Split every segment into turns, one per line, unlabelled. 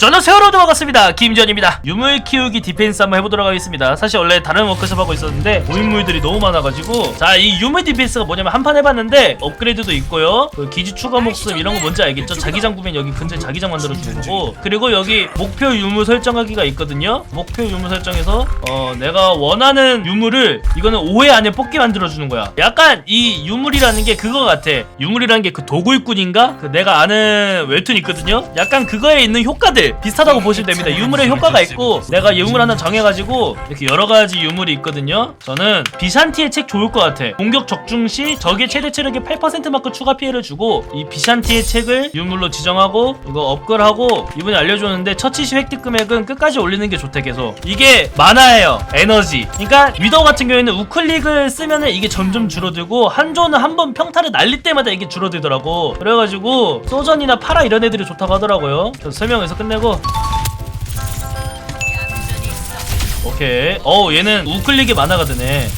저는 세월호도 반갑습니다. 김지현입니다. 유물 키우기 디펜스 한번 해보도록 하겠습니다. 사실 원래 다른 워크숍 하고 있었는데 고인물들이 너무 많아가지고 자 이 유물 디펜스가 뭐냐면 한 판 해봤는데 업그레이드도 있고요. 그 기지 추가 목숨 이런 거 뭔지 알겠죠? 자기장 구면 여기 근처에 자기장 만들어주는 거고 그리고 여기 목표 유물 설정하기가 있거든요. 목표 유물 설정에서 어 내가 원하는 유물을 이거는 5회 안에 뽑게 만들어주는 거야. 약간 이 유물이라는 게 그거 같아. 유물이라는 게 그 도굴꾼인가? 그 내가 아는 웹툰 있거든요. 약간 그거에 있는 효과들 비슷하다고 보시면 됩니다. 유물의 효과가 있고 내가 유물 하나 정해가지고 이렇게 여러 가지 유물이 있거든요. 저는 비샨티의 책 좋을 것 같아. 공격 적중 시 적의 최대 체력의 8%만큼 추가 피해를 주고 이 비샨티의 책을 유물로 지정하고 이거 업글하고 이분이 알려줬는데 처치 시 획득 금액은 끝까지 올리는 게 좋대 계속. 이게 만화예요. 에너지. 그러니까 위더 같은 경우에는 우클릭을 쓰면은 이게 점점 줄어들고 한조는 한 번 평타를 날릴 때마다 이게 줄어들더라고. 그래가지고 소전이나 파라 이런 애들이 좋다고 하더라고요. 설명해서 끝내 고. 오케이. 어우 얘는 우클릭이 만화가 되네.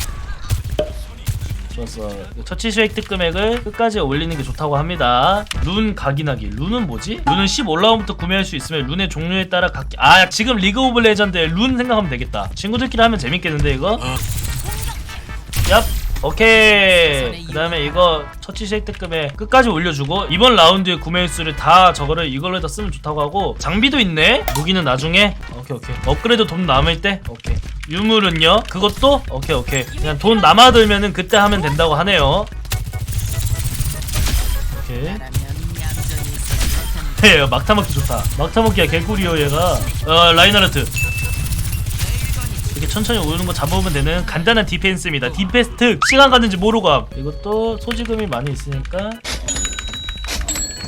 좋았어. 처치 시 획득 금액을 끝까지 올리는 게 좋다고 합니다. 룬 각인하기. 룬은 뭐지? 룬은 10 올라오면부터 구매할 수 있으면 룬의 종류에 따라 각... 아 지금 리그 오브 레전드에 룬 생각하면 되겠다. 친구들끼리 하면 재밌겠는데 이거? 얍 오케이. 그 다음에 이거 처치 금액 끝까지 올려주고 이번 라운드의 구매 횟수를 다 저거를 이걸로 다 쓰면 좋다고 하고 장비도 있네. 무기는 나중에. 오케이 오케이. 업그레이드 돈 남을 때? 오케이. 유물은요? 그것도? 오케이 오케이. 그냥 돈 남아들면은 그때 하면 된다고 하네요. 오케이. 예, 막타 먹기 좋다. 막타 먹기야 개꿀이요 얘가. 어 라이너르트. 천천히 오르는 거 잡아보면 되는 간단한 디펜스입니다. 디펜스 시간 가는지 모르고 함. 이것도 소지금이 많이 있으니까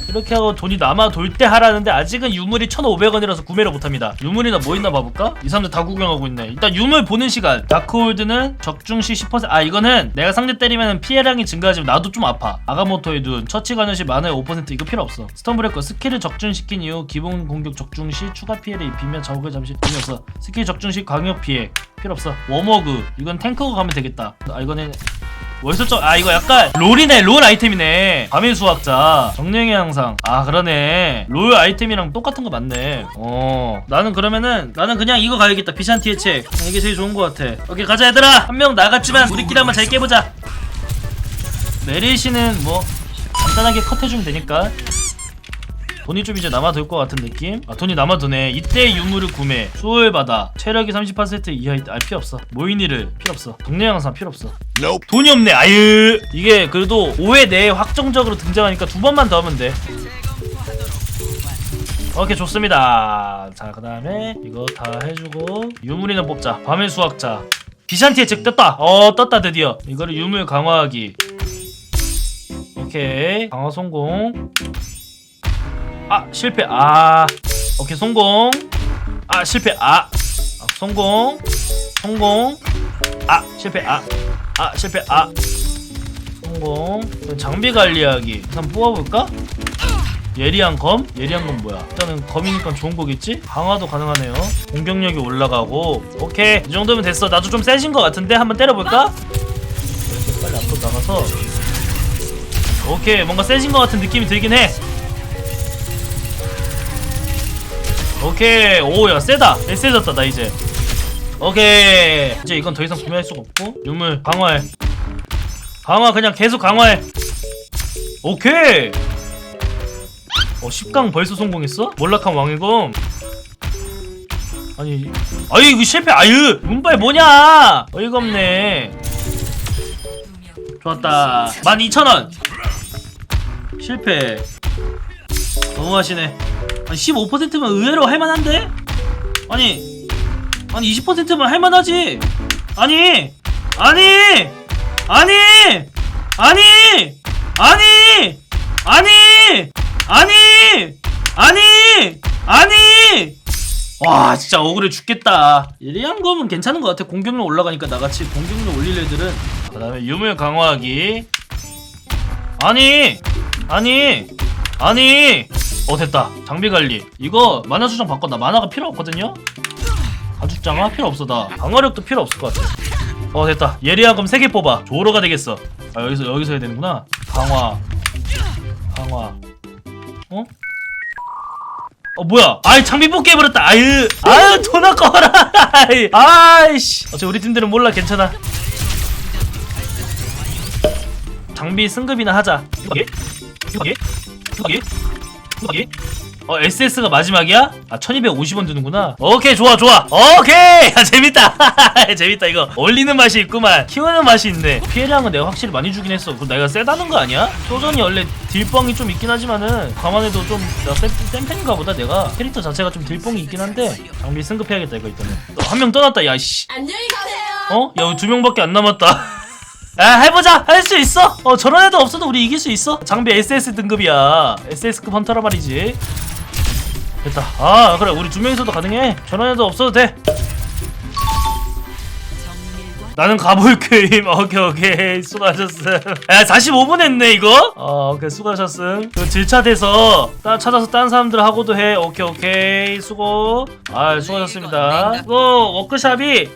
이렇게 하고 돈이 남아 돌 때 하라는데 아직은 유물이 1,500원이라서 구매를 못합니다. 유물이나 뭐 있나 봐볼까? 이 사람들 다 구경하고 있네. 일단 유물 보는 시간. 다크홀드는 적중시 10%. 아 이거는 내가 상대 때리면 피해량이 증가하지만 나도 좀 아파. 아가모토의 눈, 처치 가는 시 만화의 5% 이거 필요 없어. 스턴브레이커 스킬을 적중시킨 이후 기본 공격 적중 시 추가 피해를 입히며 적을 잠시 없어. 스킬 적중 시 광역 피해 필요 없어. 워머그. 이건 탱크가 가면 되겠다. 아 이거는 월설정 아 이거 약간 롤이네. 롤 아이템이네. 밤의 수학자. 정령의 항상. 아 그러네. 롤 아이템이랑 똑같은 거 맞네. 어. 나는 그러면은 나는 그냥 이거 가야겠다. 비샨티의 책. 이게 제일 좋은 거 같아. 오케이 가자 얘들아. 한 명 나갔지만 우리끼리 한번 잘 깨보자. 메리시는 뭐 간단하게 컷해주면 되니까 돈이 좀 이제 남아돌 것 같은 느낌? 아 돈이 남아도네. 이때 유물을 구매. 수호를 받아. 체력이 30% 이하 아 필요 없어. 모이니를 필요 없어. 동네 항상 필요 없어.
Nope.
돈이 없네. 아유. 이게 그래도 5회 내에 확정적으로 등장하니까 두 번만 더 하면 돼. 오케이 좋습니다. 자 그 다음에 이거 다 해주고 유물이나 뽑자. 밤의 수학자. 비샨티의 책 떴다. 어 떴다 드디어. 이거를 유물 강화하기. 오케이. 강화 성공 아 실패. 아. 오케이 성공. 아 실패. 아, 아 성공. 성공. 아 실패. 아. 아 실패. 아. 성공. 장비 관리하기. 한번 뽑아볼까? 예리한 검? 예리한 검 뭐야? 일단은 검이니까 좋은 거겠지? 강화도 가능하네요. 공격력이 올라가고. 오케이. 이 정도면 됐어. 나도 좀 세진 것 같은데? 한번 때려볼까? 이렇게 빨리 앞으로 나가서. 오케이. 뭔가 세진 것 같은 느낌이 들긴 해 오케이. 오야 세다. 개 세졌다 나 이제. 오케이. 이제 이건 더 이상 구매할 수가 없고 유물 강화해. 강화 그냥 계속 강화해. 오케이. 어 10강 벌써 성공했어? 몰락한 왕의 검? 아니 아유 이거 실패. 아유 문발 뭐냐? 어이가 없네. 좋았다. 12,000원. 실패. 너무하시네 15%면 의외로 할만한데? 아니 아니 20%면 할만하지. 아니 아니 아니 아니 아니 아니 아니 아니 아니. 와 진짜 억울해 죽겠다. 예리한 거면 괜찮은 것 같아. 공격력 올라가니까 나같이 공격력 올릴 애들은. 그 다음에 유물 강화하기. 아니 아니 아니 어 됐다. 장비 관리. 이거 만화 수정 바꿨나? 만화가 필요 없거든요? 가죽 장화 필요 없어 나 강화력도 필요 없을 것 같아. 어 됐다. 예리한 검 3개 뽑아. 조로가 되겠어. 아 여기서 여기서 해야 되는구나. 강화. 강화. 어? 어 뭐야? 아이 장비 뽑기 해버렸다. 아유 아유 돈 아까워라. 아이, 아이씨. 어차피 우리 팀들은 몰라. 괜찮아. 장비 승급이나 하자. 이게 이게 이게 이게 어 SS가 마지막이야? 아 1250원 드는구나. 오케이 좋아 좋아. 오케이! 야, 재밌다. 재밌다 이거. 올리는 맛이 있구만. 키우는 맛이 있네. 피해량은 내가 확실히 많이 주긴 했어. 그럼 내가 세다는 거 아니야? 소전이 원래 딜뻥이 좀 있긴 하지만은 감안해도 좀 내가 센, 센 편인가 보다 내가. 캐릭터 자체가 좀 딜뻥이 있긴 한데 장비 승급해야겠다 이거 일단은 한 명 떠났다 야씨.
안녕히 가세요.
어? 야, 두 명밖에 안 남았다. 아, 해보자! 할 수 있어! 어, 저런 애도 없어도 우리 이길 수 있어. 장비 SS 등급이야. SS급 헌터라 말이지. 됐다. 아, 그래. 우리 두 명이서도 가능해. 저런 애도 없어도 돼. 나는 가볼 게임. 오케이, 오케이. 수고하셨음. 야, 45분 했네, 이거? 어, 오케이. 수고하셨음. 그 질차돼서 따, 찾아서 딴 사람들하고도 해. 오케이, 오케이. 수고. 아, 수고하셨습니다. 이거 워크샵이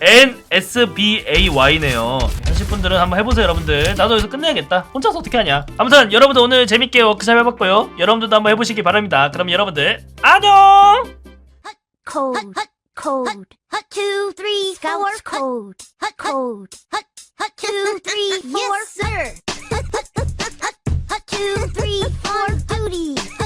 NSBAY네요. 하실 분들은 한번 해보세요, 여러분들. 나도 여기서 끝내야겠다. 혼자서 어떻게 하냐. 아무튼, 여러분들 오늘 재밌게 워크샵 해봤고요. 여러분들도 한번 해보시기 바랍니다. 그럼 여러분들, 안녕!
code, code, two, three, scouts code, code, two, three, yes sir, two, three, four, duty.